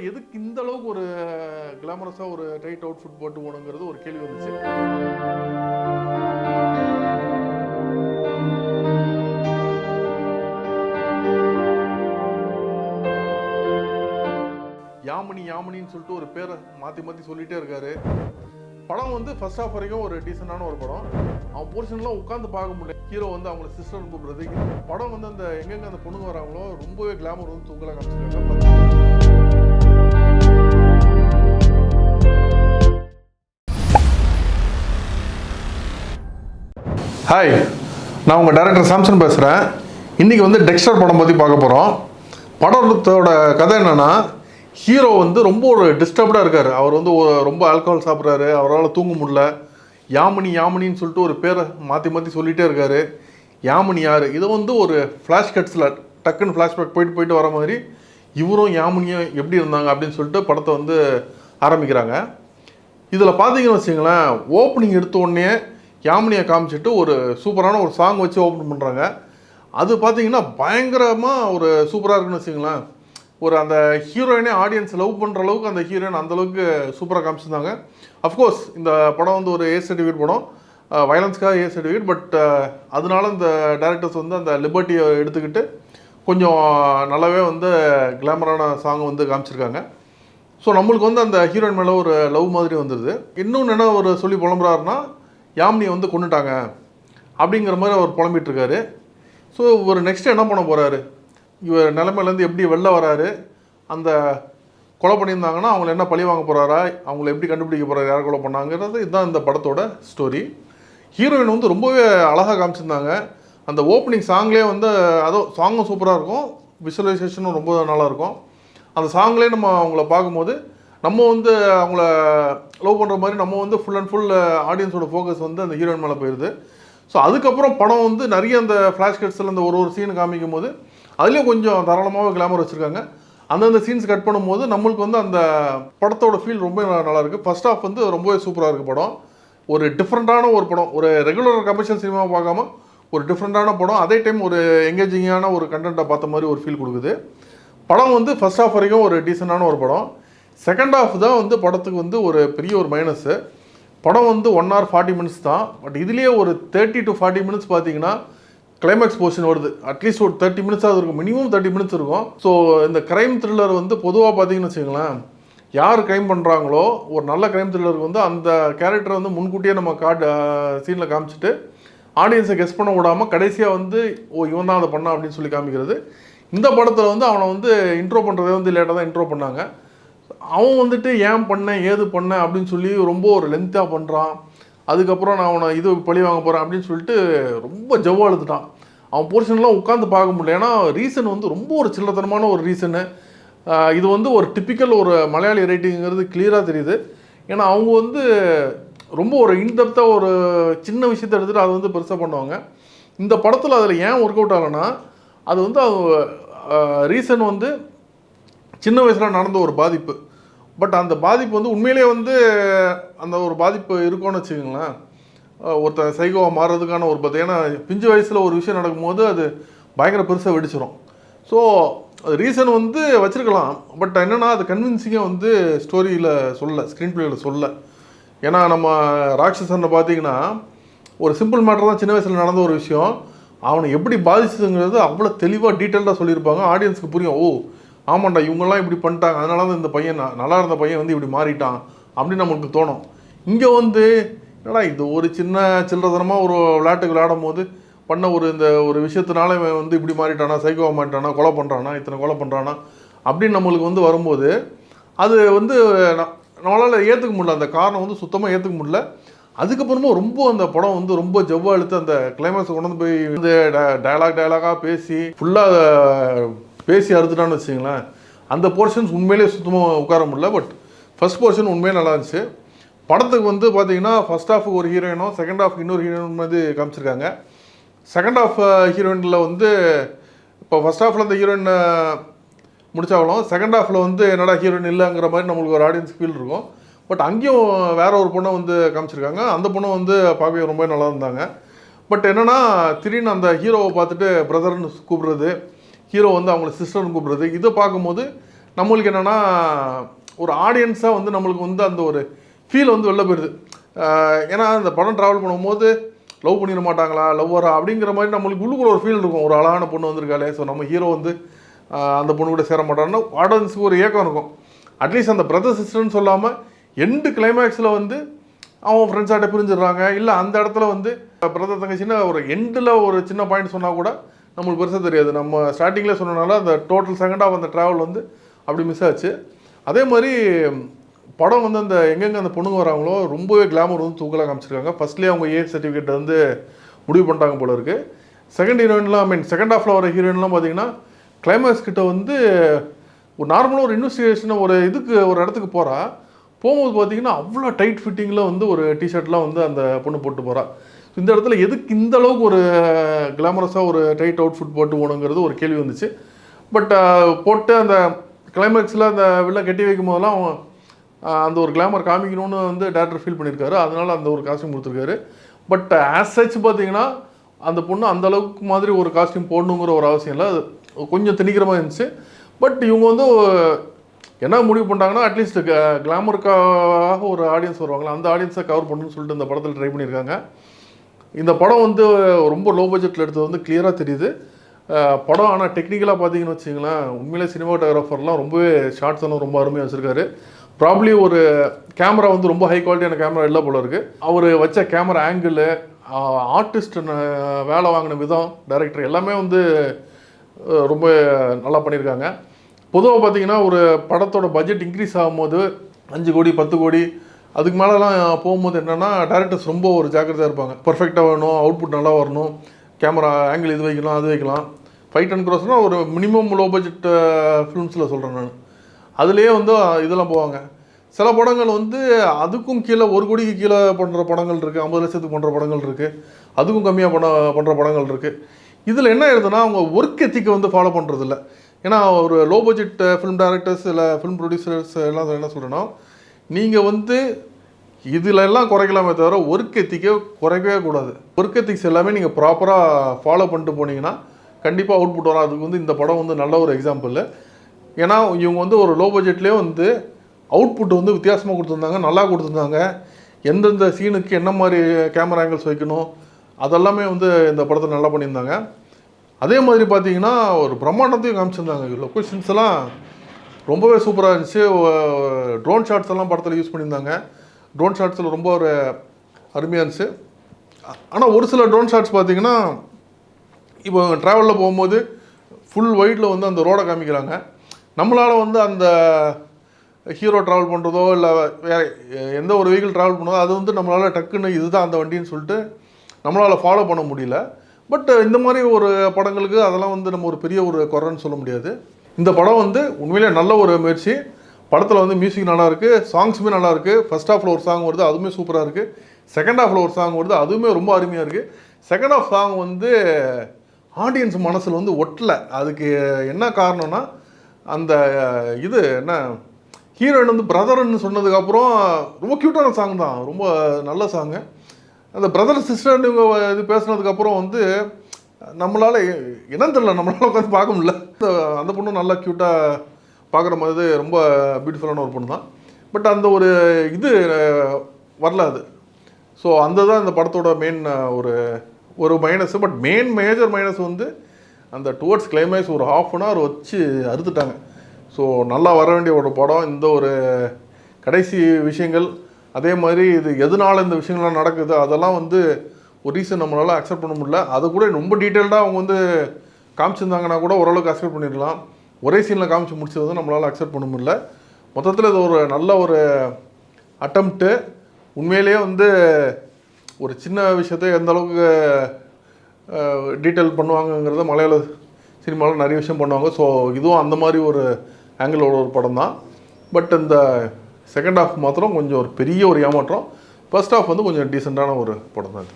முதல்ல எதுக்கு இந்த அளவுக்கு ஒரு கிளாமரஸாக ஒரு டைட் அவுட்ஃபிட் போட்டு போகணுங்கிறது ஒரு கேள்வி வந்துச்சு. யாமினி யாமினின்னு சொல்லிட்டு ஒரு பேரை மாற்றி மாற்றி சொல்லிட்டே இருக்காரு. படம் வந்து ஃபர்ஸ்ட் ஆஃப் வரைக்கும் ஒரு டீசெண்டான ஒரு படம். அவன் போர்ஷன்லாம் உட்காந்து பார்க்க முடியல. ஹீரோ வந்து அவங்கள சிஸ்டர்னு கூப்பிடுறது. படம் வந்து அந்த எங்கெங்க அந்த பொண்ணுங்க வராங்களோ ரொம்பவே கிளாமர் வந்து தூங்கலாம் காமிச்சிருக்காங்க. ஹாய் நான் உங்கள் டைரக்டர் சாம்சன் பேசுகிறேன் இன்றைக்கி வந்து டெக்ஸ்டர் படம் பற்றி பார்க்க போகிறோம் படத்தோட கதை என்னென்னா ஹீரோ வந்து ரொம்ப ஒரு டிஸ்டர்ப்டாக இருக்கார். அவர் வந்து ரொம்ப ஆல்கஹால் சாப்பிட்றாரு. அவரால் தூங்க முடியல. யாமினி யாமினின்னு சொல்லிட்டு ஒரு பேரை மாற்றி மாற்றி சொல்லிகிட்டே இருக்காரு. யாமினி யார்? இதை வந்து ஒரு ஃப்ளாஷ் கட்ஸில் டக்குன்னு ஃப்ளாஷ்பேக் போயிட்டு போயிட்டு வர மாதிரி இவரும் யாமினியும் எப்படி இருந்தாங்க அப்படின்னு சொல்லிட்டு படத்தை வந்து ஆரம்பிக்கிறாங்க. இதில் பார்த்தீங்கன்னு வச்சுங்களேன் ஓப்பனிங் எடுத்த உடனே யாமினியை காமிச்சிட்டு ஒரு சூப்பரான ஒரு சாங் வச்சு ஓப்பன் பண்ணுறாங்க அது பார்த்தீங்கன்னா பயங்கரமாக ஒரு சூப்பராக இருக்குன்னு வச்சுங்களேன் ஒரு அந்த ஹீரோயினே ஆடியன்ஸ் லவ் பண்ணுற அளவுக்கு அந்த ஹீரோயின் அந்த அளவுக்கு சூப்பராக காமிச்சிருந்தாங்க. அஃப்கோர்ஸ் இந்த படம் வந்து ஒரு ஏ சர்டிஃபிகேட் படம். வயலன்ஸ்க்காக ஏ சர்டிஃபிகேட் பட் அதனால இந்த டேரக்டர்ஸ் வந்து அந்த லிபர்ட்டியை எடுத்துக்கிட்டு கொஞ்சம் நல்லாவே வந்து கிளாமரான சாங் வந்து காமிச்சிருக்காங்க. ஸோ நம்மளுக்கு வந்து அந்த ஹீரோயின் மேலே ஒரு லவ் மாதிரி வந்துடுது இன்னொன்று என்ன ஒரு சொல்லி புலம்புறாருன்னா யாமினியை வந்து கொண்டுட்டாங்க அப்படிங்கிற மாதிரி அவர் புலம்பிகிட்ருக்காரு ஸோ இவர் நெக்ஸ்ட் என்ன பண்ண போகிறாரு இவர் நிலமையிலேருந்து எப்படி வெளில வராரு? அந்த கொலை பண்ணியிருந்தாங்கன்னா அவங்கள என்ன பழி வாங்க போகிறாரா அவங்கள எப்படி கண்டுபிடிக்க போகிறாரு யார் கொலை பண்ணாங்கிறது? இதுதான் இந்த படத்தோட ஸ்டோரி ஹீரோயின் வந்து ரொம்பவே அழகாக காமிச்சிருந்தாங்க. அந்த ஓப்பனிங் சாங்லேயே வந்து அதோ சாங்கும் சூப்பராக இருக்கும். விஷுவலைசேஷனும் ரொம்ப நல்லா இருக்கும். அந்த சாங்லேயே நம்ம அவங்கள பார்க்கும்போது நம்ம வந்து அவங்கள லவ் பண்ணுற மாதிரி நம்ம வந்து ஃபுல் அண்ட் ஃபுல் ஆடியன்ஸோட ஃபோக்கஸ் வந்து அந்த ஹீரோயின் மேலே போயிடுது ஸோ அதுக்கப்புறம் படம் வந்து நிறைய அந்த ஃப்ளாஷ் கட்ஸில் அந்த ஒரு ஒரு சீன் காமிக்கும் போது அதுலேயும் கொஞ்சம் தாராளமாகவே கிளாமர் வச்சுருக்காங்க. அந்தந்த சீன்ஸ் கட் பண்ணும்போது நம்மளுக்கு வந்து அந்த படத்தோட ஃபீல் ரொம்ப நல்லா இருக்குது ஃபர்ஸ்ட் ஆஃப் வந்து ரொம்பவே சூப்பராக இருக்குது படம். ஒரு டிஃப்ரெண்ட்டான ஒரு படம். ஒரு ரெகுலர் கமர்ஷியல் சினிமா பார்க்காம ஒரு டிஃப்ரெண்ட்டான படம். அதே டைம் ஒரு எங்கேஜிங்கான ஒரு கண்டென்ட்டை பார்த்த மாதிரி ஒரு ஃபீல் கொடுக்குது. படம் வந்து ஃபர்ஸ்ட் ஆஃப் வரைக்கும் ஒரு டீசெண்டான ஒரு படம். செகண்ட் ஆஃப் தான் வந்து படத்துக்கு வந்து ஒரு பெரிய ஒரு மைனஸு படம் வந்து ஒன் ஹவர் ஃபார்ட்டி மினிட்ஸ் தான். பட் இதுலேயே ஒரு தேர்ட்டி டு ஃபார்ட்டி மினிட்ஸ் பார்த்தீங்கன்னா கிளைமேக்ஸ் போர்ஷன் வருது. அட்லீஸ்ட் ஒரு தேர்ட்டி மினிட்ஸாக இருக்கும். மினிமம் தேர்ட்டி மினிட்ஸ் இருக்கும். ஸோ இந்த கிரைம் த்ரில்லர் வந்து பொதுவாக பார்த்தீங்கன்னு வச்சுங்களேன் யார் கிரைம் பண்ணுறாங்களோ ஒரு நல்ல கிரைம் த்ரில்லருக்கு வந்து அந்த கேரக்டரை வந்து முன்கூட்டியே நம்ம கார்டு சீனில் காமிச்சிட்டு ஆடியன்ஸை கெஸ் பண்ண விடாமல் கடைசியாக வந்து ஓ இவன் தான் அதை பண்ணான் அப்படின்னு சொல்லி காமிக்கிறது. இந்த படத்தில் வந்து அவனை வந்து இன்ட்ரோ பண்ணுறதே வந்து லேட்டாக தான் இன்ட்ரோ பண்ணாங்க. அவன் வந்துட்டு ஏன் பண்ணேன் ஏது பண்ணேன் அப்படின்னு சொல்லி ரொம்ப ஒரு லென்த்தாக பண்ணுறான் அதுக்கப்புறம் நான் அவனை இது பழி வாங்க போகிறேன் அப்படின்னு சொல்லிட்டு ரொம்ப ஜவ்வாக அழுதுட்டான் அவன் போர்ஷன்லாம் உட்காந்து பார்க்க முடியல. ஏன்னா ரீசன் வந்து ரொம்ப ஒரு சில்லத்தனமான ஒரு ரீசனு இது வந்து ஒரு டிப்பிக்கல் ஒரு மலையாளி ரைட்டிங்கிறது கிளியராக தெரியுது. ஏன்னா அவங்க வந்து ரொம்ப ஒரு இன்டெப்த்தாக ஒரு சின்ன விஷயத்தை எடுத்துகிட்டு அதை வந்து பெருசாக பண்ணுவாங்க. இந்த படத்தில் அதில் ஏன் ஒர்க் அவுட் ஆகலைன்னா அது வந்து ரீசன் வந்து சின்ன வயசில் நடந்த ஒரு பாதிப்பு. பட் அந்த பாதிப்பு வந்து உண்மையிலேயே வந்து அந்த ஒரு பாதிப்பு இருக்கும்னு வச்சுக்கோங்களேன். ஒருத்தன் சைகோவாக மாறுறதுக்கான ஒரு பத்து ஏன்னா பிஞ்சு வயசில் ஒரு விஷயம் நடக்கும்போது அது பயங்கர பெருசாக வெடிச்சிடும் ஸோ ரீசன் வந்து வச்சுருக்கலாம். பட் என்னென்னா அது கன்வின்சிங்காக வந்து ஸ்டோரியில் சொல்ல ஸ்க்ரீன் பிளேயில் சொல்ல ஏன்னா நம்ம ராட்சசனை பார்த்தீங்கன்னா ஒரு சிம்பிள் மேட்டர் தான் சின்ன வயசில் நடந்த ஒரு விஷயம். அவனை எப்படி பாதிச்சதுங்கிறது அவ்வளோ தெளிவாக டீட்டெயில்டாக சொல்லியிருப்பாங்க. ஆடியன்ஸுக்கு புரியும். ஓ ஆமாண்டா இவங்கெல்லாம் இப்படி பண்ணிட்டாங்க. அதனால தான் இந்த பையன் நல்லா இருந்த பையன் வந்து இப்படி மாறிட்டான் அப்படின்னு நமக்கு தோணும். இங்கே வந்து என்னடா இது ஒரு சின்ன சில்லறதனமாக ஒரு விளையாட்டுக்கு விளையாடும் போது பண்ண ஒரு இந்த ஒரு விஷயத்தினால இவன் வந்து இப்படி மாறிட்டானா சைக்கோ மாறிட்டானா கொலை பண்ணுறானா இத்தனை கொலை பண்ணுறானா அப்படின்னு நம்மளுக்கு வந்து வரும்போது அது வந்து நம்மளால் ஏற்றுக்க முடியல. அந்த காரணம் வந்து சுத்தமாக ஏற்றுக்க முடியல. அதுக்கப்புறமா ரொம்ப அந்த படம் வந்து ரொம்ப ஜவ்வா இழுத்து அந்த கிளைமேக்ஸை கொண்டு வந்து போய் வந்து டயலாக் டயலாகாக பேசி ஃபுல்லாக பேசி அறுத்துட்டான்னு வச்சிங்களேன் அந்த போர்ஷன்ஸ் உண்மையிலேயே சுத்தமாக உட்கார முடியல பட் ஃபர்ஸ்ட் போர்ஷன் உண்மையே நல்லா இருந்துச்சு. படத்துக்கு வந்து பார்த்தீங்கன்னா ஃபர்ஸ்ட் ஹாஃபுக்கு ஒரு ஹீரோயினும் செகண்ட் ஹாஃப் இன்னொரு ஹீரோயின் uh, வந்து காமிச்சிருக்காங்க. செகண்ட் ஹாஃப் ஹீரோயினில் வந்து இப்போ ஃபஸ்ட் ஹாஃபில் அந்த ஹீரோயின் uh, முடிச்சாலும் செகண்ட் ஹாஃபில் வந்து என்னடா ஹீரோயின் இல்லைங்கிற மாதிரி நம்மளுக்கு ஒரு ஆடியன்ஸ் ஃபீல் இருக்கும். பட் அங்கேயும் uh, வேற ஒரு பொண்ணை வந்து காமிச்சிருக்காங்க. அந்த பொண்ணும் வந்து பார்க்கவே ரொம்ப நல்லா இருந்தாங்க. பட் என்னன்னா திடீர்னு அந்த ஹீரோவை பார்த்துட்டு பிரதர்னு கூப்பிடுறது ஹீரோ வந்து அவங்கள சிஸ்டர்னு கூப்பிடுறது. இதை பார்க்கும்போது நம்மளுக்கு என்னென்னா ஒரு ஆடியன்ஸாக வந்து நம்மளுக்கு வந்து அந்த ஒரு ஃபீல் வந்து வெளில போயிடுது. ஏன்னா அந்த படம் ட்ராவல் பண்ணும்போது லவ் பண்ணிட மாட்டாங்களா லவ்வரா அப்படிங்கிற மாதிரி நம்மளுக்கு உள்ளுக்குள்ள ஒரு ஃபீல் இருக்கும். ஒரு அழகான பொண்ணு வந்திருக்காளே ஸோ நம்ம ஹீரோ வந்து அந்த பொண்ணு கூட சேர மாட்டாங்கன்னா ஆடியன்ஸுக்கு ஒரு ஏக்கம் இருக்கும். அட்லீஸ்ட் அந்த பிரதர் சிஸ்டர்னு சொல்லாமல் எண்டு கிளைமேக்ஸில் வந்து அவன் ஃப்ரெண்ட்ஸாகிட்ட பிரிஞ்சிடுறாங்க. இல்லை அந்த இடத்துல வந்து பிரதர் தங்கச்சின்னா ஒரு எண்டில் ஒரு சின்ன பாயிண்ட் சொன்னால் கூட நம்மளுக்கு பெருசாக தெரியாது. நம்ம ஸ்டார்டிங்கில் சொன்னனால அந்த டோட்டல் செகண்ட் ஆஃப் அந்த ட்ராவல் வந்து அப்படி மிஸ் ஆச்சு. அதே மாதிரி படம் வந்து அந்த எங்கெங்கே அந்த பொண்ணுங்க வராங்களோ ரொம்பவே கிளாமர் வந்து தூக்கலாக காமிச்சிருக்காங்க. ஃபர்ஸ்ட்லேயே அவங்க ஏ சர்டிஃபிகேட் வந்து முடிவு பண்ணிட்டாங்க போல இருக்குது செகண்ட் ஹீரோயின்லாம் ஐ மீன் செகண்ட் ஆஃபில் வர ஹீரோயின்லாம் பார்த்தீங்கன்னா கிளைமேக்ஸ் கிட்ட வந்து ஒரு நார்மலாக ஒரு இன்வெஸ்டிகேஷன் ஒரு இதுக்கு ஒரு இடத்துக்கு போகிறா போகும்போது பார்த்தீங்கன்னா அவ்வளோ டைட் ஃபிட்டிங்கில் வந்து ஒரு டிஷர்ட்லாம் வந்து அந்த பொண்ணு போட்டு போகிறா இந்த இடத்துல எதுக்கு இந்த அளவுக்கு ஒரு கிளாமரஸாக ஒரு டைட் அவுட்ஃபுட் போட்டு ஓணுங்கிறது ஒரு கேள்வி வந்துச்சு. பட் போட்டு அந்த கிளைமேக்ஸில் அந்த வில்ல கட்டி வைக்கும் போதெல்லாம் அந்த ஒரு கிளாமர் காமிக்கணும்னு வந்து டேரக்டர் ஃபீல் பண்ணியிருக்காரு. அதனால் அந்த ஒரு காஸ்டியூம் கொடுத்துருக்காரு. பட் ஆஸ் சச் பார்த்தீங்கன்னா அந்த பொண்ணு அந்த அளவுக்கு மாதிரி ஒரு காஸ்டியூம் போடணுங்கிற ஒரு அவசியம் இல்லை. அது கொஞ்சம் திணிக்கிற இருந்துச்சு. பட் இவங்க வந்து என்ன முடிவு பண்ணிட்டாங்கன்னா அட்லீஸ்ட் கிளாமருக்காக ஒரு ஆடியன்ஸ் வருவாங்களா அந்த ஆடியன்ஸை கவர் பண்ணணும்னு சொல்லிட்டு இந்த படத்தில் ட்ரை பண்ணியிருக்காங்க. இந்த படம் வந்து ரொம்ப லோ பட்ஜெட்டில் எடுத்தது வந்து கிளியராக தெரியுது. படம் ஆனால் டெக்னிக்கலாக பார்த்தீங்கன்னு வச்சிங்களேன் உண்மையிலே சினிமாட்டோகிராஃபர்லாம் ரொம்பவே ஷார்ட்ஸ் எல்லாம் ரொம்ப அருமையாக வச்சுருக்காரு. ப்ராப்ளி ஒரு கேமரா வந்து ரொம்ப ஹை குவாலிட்டியான கேமரா இல்லை போல இருக்குது அவர் வச்ச கேமரா ஆங்கிள் ஆர்டிஸ்ட் வேலை வாங்கின விதம் டைரக்டர் எல்லாமே வந்து ரொம்ப நல்லா பண்ணியிருக்காங்க பொதுவாக பார்த்தீங்கன்னா ஒரு படத்தோட பட்ஜெட் இன்க்ரீஸ் ஆகும்போது அஞ்சு கோடி பத்து கோடி அதுக்கு மேலெலாம் போகும்போது என்னென்னா டேரக்டர்ஸ் ரொம்ப ஒரு ஜாக்கிரதையாக இருப்பாங்க. பர்ஃபெக்டாக வரணும் அவுட்புட் நல்லா வரணும் கேமரா ஆங்கிள் இது வைக்கலாம் அது வைக்கலாம். ஃபைட் அண்ட் க்ரோஸ்னால் ஒரு மினிமம் லோ பட்ஜெட் ஃபிலிம்ஸில் சொல்கிறேன் நான். அதுலேயே வந்து இதெல்லாம் போவாங்க. சில படங்கள் வந்து அதுக்கும் கீழே ஒரு கோடிக்கு கீழே பண்ணுற படங்கள் இருக்குது ஐம்பது லட்சத்துக்கு பண்ணுற படங்கள் இருக்குது அதுக்கும் கம்மியாக பண்ண பண்ணுற படங்கள் இருக்குது இதில் என்ன ஆயிருதுன்னா அவங்க ஒர்க் எத்திக்கை வந்து ஃபாலோ பண்ணுறதில்ல ஏன்னா ஒரு லோ பட்ஜெட் ஃபிலிம் டேரக்டர்ஸ் இல்லை ஃபிலிம் ப்ரொடியூசர்ஸ் எல்லாம் என்ன சொல்கிறேன்னா நீங்கள் வந்து இதில் எல்லாம் குறைக்கலாமே தவிர ஒர்க் எத்திக்கை குறைக்கவே கூடாது. ஒர்க் எத்திக்ஸ் எல்லாமே நீங்கள் ப்ராப்பராக ஃபாலோ பண்ணிட்டு போனீங்கன்னா கண்டிப்பாக அவுட்புட் வரும். அதுக்கு வந்து இந்த படம் வந்து நல்ல ஒரு எக்ஸாம்பிள் ஏன்னா இவங்க வந்து ஒரு லோ பட்ஜெட்லேயே வந்து அவுட்புட் வந்து வித்தியாசமாக கொடுத்துருந்தாங்க நல்லா கொடுத்துருந்தாங்க. எந்தெந்த சீனுக்கு என்ன மாதிரி கேமரா ஆங்கிள்ஸ் வைக்கணும் அதெல்லாமே வந்து இந்த படத்தில் நல்லா பண்ணியிருந்தாங்க. அதே மாதிரி பார்த்தீங்கன்னா ஒரு பிரம்மாண்டத்தையும் காமிச்சிருந்தாங்க. லொக்கேஷன்ஸ் எல்லாம் ரொம்பவே சூப்பராக இருந்துச்சு. ட்ரோன் ஷாட்ஸ் எல்லாம் படத்தில் யூஸ் பண்ணியிருந்தாங்க. ட்ரோன் ஷாட்ஸில் ரொம்ப ஒரு அருமையாக இருந்துச்சு. ஆனால் ஒரு சில ட்ரோன் ஷாட்ஸ் பார்த்தீங்கன்னா இப்போ ட்ராவலில் போகும்போது ஃபுல் ஒயிட்டில் வந்து அந்த ரோடை காமிக்கிறாங்க. நம்மளால் வந்து அந்த ஹீரோ ட்ராவல் பண்ணுறதோ இல்லை வேறு எந்த ஒரு வெஹிக்கிள் ட்ராவல் பண்ணதோ அது வந்து நம்மளால் டக்குன்னு இதுதான் அந்த வண்டின்னு சொல்லிட்டு நம்மளால் ஃபாலோ பண்ண முடியல. பட் இந்த மாதிரி ஒரு படங்களுக்கு அதெல்லாம் வந்து நம்ம ஒரு பெரிய ஒரு குறைன்னு சொல்ல முடியாது. இந்த படம் வந்து உண்மையிலே நல்ல ஒரு முயற்சி. படத்தில் வந்து மியூசிக் நல்லா இருக்குது சாங்ஸுமே நல்லா இருக்குது ஃபர்ஸ்ட் ஹாஃபில் ஒரு சாங் வருது அதுவுமே சூப்பராக இருக்குது செகண்ட் ஹாஃபில் ஒரு சாங் வருது அதுவுமே ரொம்ப அருமையாக இருக்குது செகண்ட் ஆஃப் சாங் வந்து ஆடியன்ஸ் மனசில் வந்து ஒட்டல. அதுக்கு என்ன காரணம்னா அந்த இது என்ன ஹீரோயின் வந்து பிரதர்னு சொன்னதுக்கப்புறம் ரொம்ப க்யூட்டான சாங் தான். ரொம்ப நல்ல சாங்கு அந்த பிரதர் சிஸ்டர்னு இவங்க இது பேசுனதுக்கப்புறம் வந்து நம்மளால் என்னன்னு தெரியல நம்மளால் உட்காந்து பார்க்க முடியல. அந்த- பொண்ணும் பொண்ணு நல்லா க்யூட்டாக பார்க்குற மாதிரி ரொம்ப பியூட்டிஃபுல்லான ஒரு பொண்ணு தான். பட் அந்த ஒரு இது வரல அது. ஸோ அந்த தான் இந்த படத்தோட மெயின் ஒரு ஒரு minus but main major minus வந்து அந்த டுவர்ட்ஸ் கிளைமேக்ஸ் ஒரு ஹாஃப் அன் ஹவர் வச்சு அறுத்துட்டாங்க. ஸோ நல்லா வர வேண்டிய ஒரு படம். இந்த ஒரு கடைசி விஷயங்கள் அதே மாதிரி இது எதனால இந்த விஷயங்கள்லாம் நடக்குது அதெல்லாம் வந்து ஒரு ரீசன் நம்மளால் அக்செப்ட் பண்ண முடியல. அது கூட ரொம்ப டீட்டெயில்டாக அவங்க வந்து காமிச்சிருந்தாங்கன்னா கூட ஓரளவுக்கு அக்செப்ட் பண்ணிடலாம். ஒரே சீனில் காமிச்சு முடிச்சது வந்து நம்மளால் அக்செப்ட் பண்ண முடியல. மொத்தத்தில் இது ஒரு நல்ல ஒரு அட்டம்ப்ட்டு உண்மையிலேயே வந்து ஒரு சின்ன விஷயத்தை எந்த அளவுக்கு டீட்டெயில் பண்ணுவாங்கங்கிறத மலையாள சினிமாவில் நிறைய விஷயம் பண்ணுவாங்க. ஸோ இதுவும் அந்த மாதிரி ஒரு ஆங்கிளோட ஒரு படம் தான். பட் இந்த செகண்ட் ஹாஃப் மாத்திரம் கொஞ்சம் ஒரு பெரிய ஒரு ஏமாற்றம். ஃபர்ஸ்ட் ஹாஃப் வந்து கொஞ்சம் டீசெண்டான ஒரு படம் தான்